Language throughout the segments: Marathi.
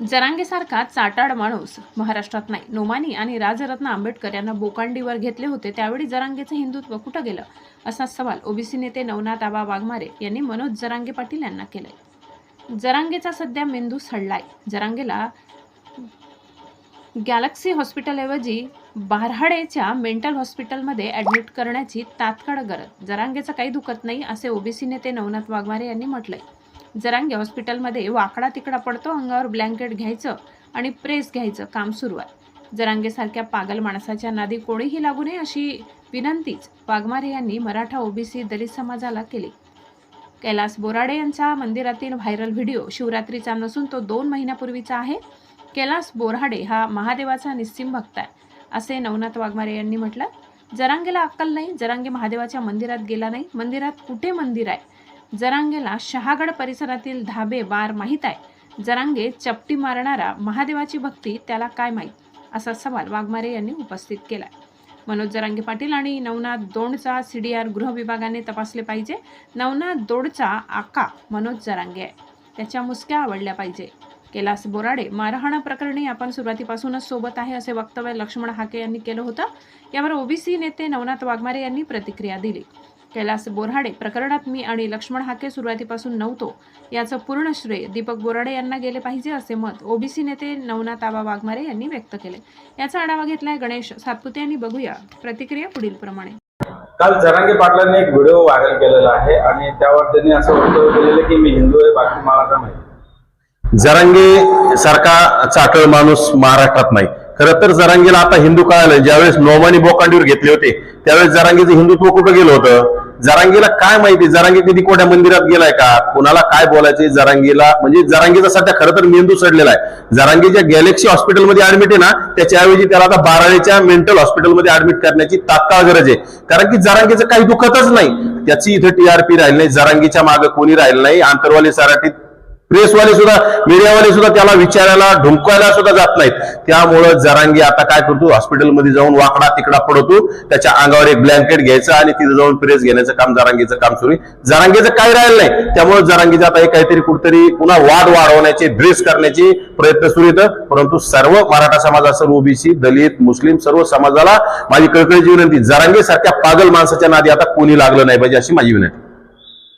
जरांगेसारखा चाटाड माणूस महाराष्ट्रात नाही. नोमानी आणि राजरत्न आंबेडकर यांना बोकांडीवर घेतले होते. त्यावेळी जरांगेचं हिंदुत्व कुठं गेलं? असा सवाल ओबीसी नेते नवनाथ आबा वाघमारे यांनी मनोज जरांगे पाटील यांना केलाय. जरांगेचा सध्या मेंदू सडलाय. जरांगेला गॅलेक्सी हॉस्पिटलऐवजी बारहाडेच्या मेंटल हॉस्पिटलमध्ये ॲडमिट करण्याची तात्काळ गरज. जरांगेचं काही दुखत नाही असे ओबीसी नेते नवनाथ वाघमारे यांनी म्हटलंय. जरांगे हॉस्पिटलमध्ये वाकडा तिकडा पडतो अंगावर ब्लँकेट घ्यायचं आणि प्रेस घ्यायचं काम सुरू आहे. जरांगेसारख्या पागल माणसाच्या नादी कोणीही लागू नये अशी विनंतीच वाघमारे यांनी मराठा ओबीसी दलित समाजाला केली. कैलास बोराडे यांचा मंदिरातील व्हायरल व्हिडिओ शिवरात्रीचा नसून तो दोन महिन्यापूर्वीचा आहे. कैलास बोराडे हा महादेवाचा निस्सिम भक्त आहे असे नवनाथ वाघमारे यांनी म्हटलं. जरांगेला अक्कल नाही जरांगे महादेवाच्या मंदिरात गेला नाही. मंदिरात कुठे मंदिर आहे? जरांगेला शहागड परिसरातील धाबे बार माहीत आहे. जरांगे चपटी मारणारा महादेवाची भक्ती त्याला काय माहीत? असा सवाल वाघमारे यांनी उपस्थित केला मनोज जरांगे पाटील आणि नवनाथ दोंडचा सी डी आर गृह विभागाने तपासले पाहिजे. नवनाथ दोडचा आका मनोज जरांगे आहे. त्याच्या मुसक्या आवडल्या पाहिजे. कैलास बोराडे मारहाणा प्रकरणी आपण सुरुवातीपासूनच सोबत आहे असे वक्तव्य लक्ष्मण हाके यांनी केलं होतं. यावर ओबीसी नेते नवनाथ वाघमारे यांनी प्रतिक्रिया दिली. कैलास बोराडे प्रकरणात मी आणि लक्ष्मण हाके सुरुवातीपासून नव्हतो. याचं पूर्ण श्रेय दीपक बोराडे यांना गेले पाहिजे असे मत ओबीसी नेते नवनाथ आबा वाघमारे यांनी व्यक्त केले. याचा आढावा घेतलाय गणेश सातपुते यांनी. बघूया प्रतिक्रिया पुढील प्रमाणे. काल जरांगे पाटलांनी एक व्हिडिओ व्हायरल केलेला आहे आणि त्यावर त्यांनी असं वक्तव्य केलेलं की मी हिंदू आहे बाकी मला माहिती जरांगे सारखा चाटळ माणूस महाराष्ट्रात नाही. खरं तर जरांगीला आता हिंदू कळालं ज्यावेळेस नोमानी बोकांडीवर घेतले होते त्यावेळेस जरांगीचं हिंदुत्व कुठं गेलं होतं? जरांगीला काय माहिती? जरांगी कधी कोणत्या मंदिरात गेलाय का? कुणाला काय बोलायचे जरांगीला म्हणजे जरांगीचा सध्या खरं तर मेंदू सडलेला आहे. जरांगीच्या गॅलेक्सी हॉस्पिटलमध्ये ऍडमिट आहे ना त्याच्याऐवजी त्याला आता बाराळेच्या मेंटल हॉस्पिटलमध्ये ऍडमिट करण्याची तात्काळ गरज आहे. कारण की जरांगीचं काही दुखतच नाही. त्याची इथं टीआरपी राहिली नाही जरांगीच्या मागे कोणी राहिलं नाही. आंतरवाली सराटीत प्रेसवाले सुद्धा मीडियावाले सुद्धा त्याला विचारायला ढुंकायला सुद्धा जात नाहीत. त्यामुळं जरांगी आता काय करतो हॉस्पिटलमध्ये जाऊन वाकडा तिकडा पडतो. त्याच्या अंगावर एक ब्लँकेट घ्यायचं आणि तिथं जाऊन प्रेस घेण्याचं काम जरांगीचं काम सुरू आहे. जरांगीचं काय राहिलं नाही. त्यामुळे जरांगीचं आता हे काहीतरी कुठतरी पुन्हा वाद वाढवण्याचे ड्रेस करण्याचे प्रयत्न सुरू येतं परंतु सर्व मराठा समाज असेल ओबीसी दलित मुस्लिम सर्व समाजाला माझी कळकळीची विनंती जरांगी सारख्या पागल माणसाच्या नादी आता कोणी लागलं नाही पाहिजे अशी माझी विनंती.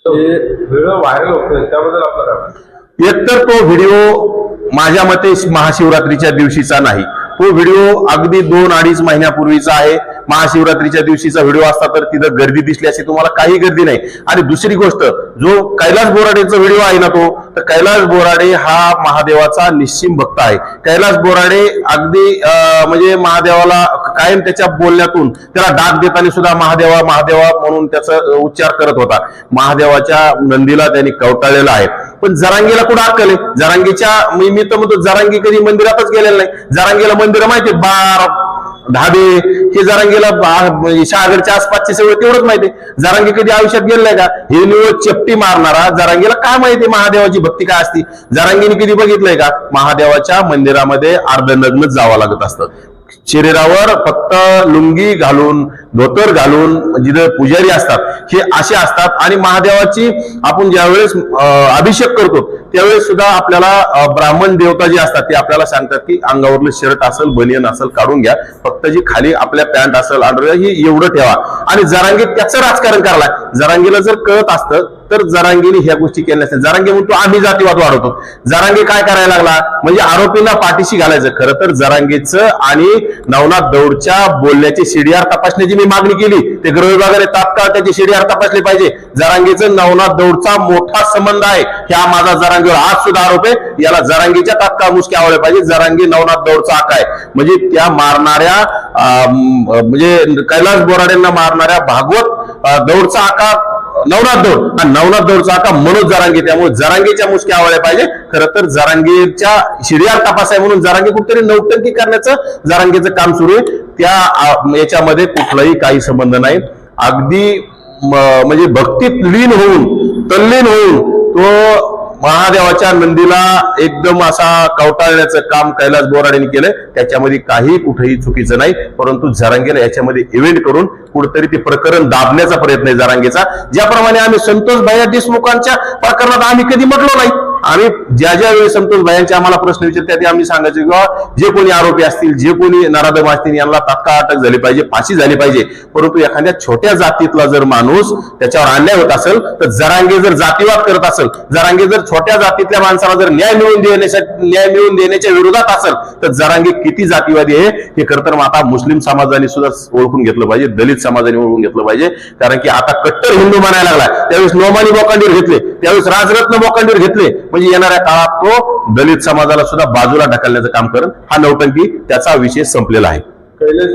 व्हिडिओ व्हायरल होतोय त्याबद्दल आपल्याला एकतर तो व्हिडिओ माझ्या मते महाशिवरात्रीच्या दिवशीचा नाही. तो व्हिडिओ अगदी दोन अडीच महिन्यापूर्वीचा आहे. महाशिवरात्रीच्या दिवशीचा व्हिडिओ असता तर तिथं गर्दी दिसली अशी तुम्हाला काही गर्दी नाही. आणि दुसरी गोष्ट जो कैलास बोराडेचा व्हिडिओ आहे ना तो तर कैलास बोराडे हा महादेवाचा निश्चिम भक्त आहे. कैलास बोराडे अगदी अं, म्हणजे महादेवाला कायम त्याच्या बोलण्यातून त्याला डाक देताना सुद्धा महादेवा महादेवा म्हणून त्याचा उच्चार करत होता. महादेवाच्या नंदीला त्यांनी कवटाळलेला आहे. पण जरांगीला कुठं अक्कल आहे? जरांगीच्या मी तर म्हणतो जरांगी कधी मंदिरातच गेलेलं नाही. जरांगीला मंदिर माहिती बार धाबे हे जरांगीला शहागडच्या आसपासचे सगळं तेवढंच माहिती जरांगी कधी आयुष्यात गेलाय का? हे निवड चपटी मारणारा जरांगीला काय माहिती महादेवाची भक्ती काय असती? जरांगीने कधी बघितलंय का? महादेवाच्या मंदिरामध्ये अर्धनग्नच जावं लागत असतं. शरीरावर फक्त लुंगी घालून धोतर घालून जिथे पुजारी असतात हे असे असतात. आणि महादेवाची आपण ज्यावेळेस अभिषेक करतो त्यावेळेस सुद्धा आपल्याला ब्राह्मण देवता जे असतात ते आपल्याला सांगतात की अंगावरलं शर्ट असेल बनियन असेल काढून घ्या. फक्त जी खाली आपल्या पॅन्ट असेल अंडर ही एवढं ठेवा. आणि जरांगी त्याचं राजकारण करायला जरांगीला जर कळत असतं तर जरांगीने ह्या गोष्टी केल्या नसत्या. जरांगी म्हणतो आम्ही जातीवाद वाढवतो. जरांगी काय करायला लागला? म्हणजे आरोपींना पाठीशी घालायचं. खरं तर जरांगीचं आणि नवनाथ दौडच्या बोलण्याची सीडीआर तपासण्याची मी मागणी केली ते गृह विभागाने तात्काळ त्याची सीडीआर तपासली पाहिजे. जरांगीचं नवनाथ दौडचा मोठा संबंध आहे. ह्या माझा जरांगीवर आज सुद्धा आरोप आहे. याला जरांगीच्या तात्काळ मुसक्या आवडल्या पाहिजे जरांगी नवनाथ दौडचा आका आहे. म्हणजे त्या मारणाऱ्या अं, म्हणजे कैलास बोराडेंना मारणाऱ्या भागवत दौडचा आका नवनाथ दौड. आणि नवनाथ दौडचा आका मनोज जरांगी. त्यामुळे जरांगीच्या मुसक्या आवडल्या पाहिजे खरं तर जरांगीच्या शिडियार तपास आहे म्हणून जरांगी कुठेतरी नौटंकी करण्याचं जरांगीचं काम सुरू आहे. त्या याच्यामध्ये कुठलाही काही संबंध नाही. अगदी म्हणजे भक्तीत लीन होऊन तल्लीन होऊन तो महादेवाच्या नंदीला एकदम असा कवटाळण्याचं काम कैलास बोराडेने केलं त्याच्यामध्ये काही कुठेही चुकीचं नाही परंतु जरांगेला याच्यामध्ये इव्हेंट करून कुठेतरी ते प्रकरण दाबण्याचा प्रयत्न आहे जरांगेचा. ज्याप्रमाणे आम्ही संतोष भैया देशमुखांच्या प्रकरणात आम्ही कधी म्हटलो नाही. आम्ही ज्या ज्या वेळेस संतोष भायांचे आम्हाला प्रश्न विचारतात ते आम्ही सांगायचे किंवा जे कोणी आरोपी असतील जे कोणी नराधम असतील यांना तात्काळ अटक झाली पाहिजे फाशी झाली पाहिजे. परंतु एखाद्या छोट्या जातीतला जर माणूस त्याच्यावर अन्याय होत असेल तर जरांगे जर जातीवाद करत असेल जरांगे जर छोट्या जातीतल्या माणसाला जर न्याय मिळवून देण्यासाठी न्याय मिळवून देण्याच्या विरोधात असेल तर जरांगे किती जातीवादी आहे हे खरं तर आता मुस्लिम समाजाने सुद्धा ओळखून घेतलं पाहिजे दलित समाजाने ओळखून घेतलं पाहिजे. कारण की आता कट्टर हिंदू म्हणायला लागला त्यावेळेस नोमानी बोकांडीवर घेतले त्यावेळेस राजरत्न बोकांडीवर घेतले. म्हणजे येणाऱ्या काळात तो दलित समाजाला सुद्धा बाजूला ढकलण्याचं काम करत हा नौटंकी त्याचा विषय संपलेला आहे. कैलास